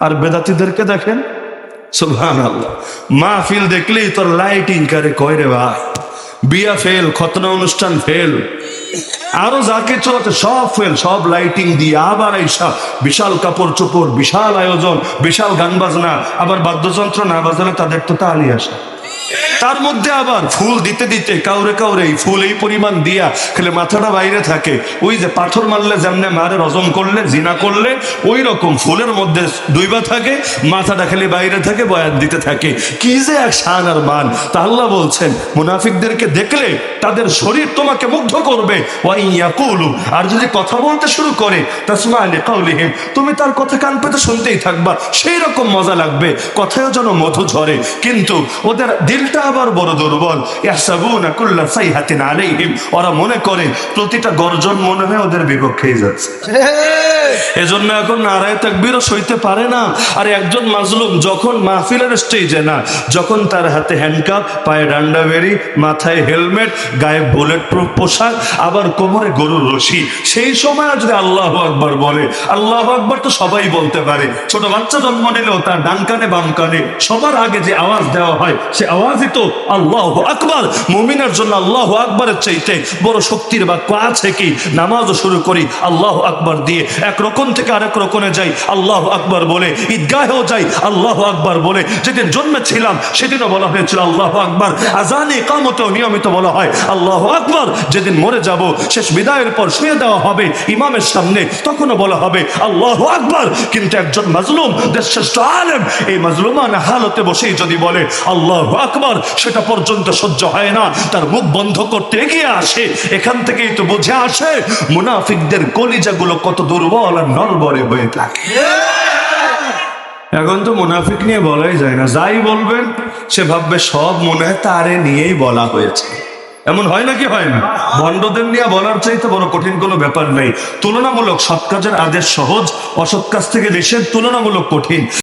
আর বেদাতিদেরকে দেখেন? সুবহান আল্লাহ মাহফিল দেখলেই তোর লাইটিং করে, কয় রে ভাই? বিয়া ফেল খতনা অনুষ্ঠান ফেল আরও যা কিছু আছে সব ফেল সব লাইটিং দিয়ে আবার এইসা বিশাল কাপড় চোপড়, বিশাল আয়োজন, বিশাল গান বাজনা, আবার বাদ্যযন্ত্র না বাজালে তাদের তো তালি আসে। তার মধ্যে আবার ফুল দিতে দিতে কাউরে কাউরে এই ফুল এই পরিমাণ দিয়া খেলে মাথাটা বাইরে থাকে। ওই যে পাথর মারলে যেমনে মারে রজম করলে, জিনা করলে, ওই রকম ফুলের মধ্যে দুইবা থাকে, মাথাটা খালি বাইরে থাকে, বয়াত দিতে থাকে। কি যে এক শান আর মান। তা আল্লাহ বলছেন, মুনাফিকদেরকে দেখলে তাদের শরীর তোমাকে মুগ্ধ করবে। আর যদি কথা বলতে শুরু করে তুমি তার কথা কান পেতে শুনতেই থাকবা। সেই রকম মজা লাগবে, কথায়ও যেন মধু ঝরে। কিন্তু ওদের দিলটা আবার বড় দুর্বল। ইয়াহসাবুনা কুল্লা সাইহাতিন আলাইহিম। ওরা মনে করে প্রতিটা গর্জন মনে হয় ওদের বিপক্ষেই যাচ্ছে। এজন্য এখন নারায় তাকবীরও সইতে পারে না। আর একজন মাজলুম যখন মাহফিলের স্টেজে না যখন তার হাতে হ্যান্ডকাপ পায়ে ডান্ডা বেরি মাথায় হেলমেট গায়ে বুলেট প্রুফ পোশাক আবার কোমরে গরুর রশি সেই সময় যদি আল্লাহ আকবার বলে আল্লাহ আকবার তো সবাই বলতে পারে। ছোট বাচ্চা জন্ম নিলেও তার ডান কানে বাম কানে সবার আগে যে আওয়াজ দেওয়া হয় সে আওয়াজই তো আল্লাহ আকবর। মুমিনের জন্য আল্লাহ আকবরের চাইতে বড় শক্তির বাক্য আছে কি? নামাজও শুরু করি, আল্লাহ আকবার দিয়ে এক রকম থেকে আরেক রকমে যাই, আল্লাহ আকবার বলে, ঈদগাহেও যাই, আল্লাহ আকবার বলে। যেদিন জন্মেছিলাম, সেদিনও বলা হয়েছিল আল্লাহ আকবার। আজানে কামতেও নিয়মিত বলা হয়, আল্লাহ আকবার। যেদিন মরে যাব, শেষ বিদায়ের পর শুয়ে দেওয়া হবে ইমামের সামনে, তখনও বলা হবে, আল্লাহ আকবর। কিন্তু একজন মাজলুম দেশ শ্রেষ্ঠ আলেম, এই মাজলুমান হালতে বসেই যদি বলে, আল্লাহ আকবার সেটা পর্যন্ত সহ্য হয় না। তার মুখ বন্ধ করতে এগিয়ে আসে। এখান থেকেই তো বুঝে আসে, মুনাফিকদের কলিজাগুলো কত দুর্বল আর নরবরে হয়ে থাকে। এখন তো মুনাফিক নিয়ে বলাই যায় না। যাই বলবেন, সে ভাববে সব মনে হয় তারে নিয়েই বলা হয়েছে। এমন হয় নাকি হয় না? ভণ্ডদের নিয়ে বলার চাইতে বড় কঠিন কোনো ব্যাপার নেই। তুলনামূলক সৎ কাজের আদেশ সহজ, অসৎ কাজ থেকে নিষেধ তুলনামূলক কঠিন।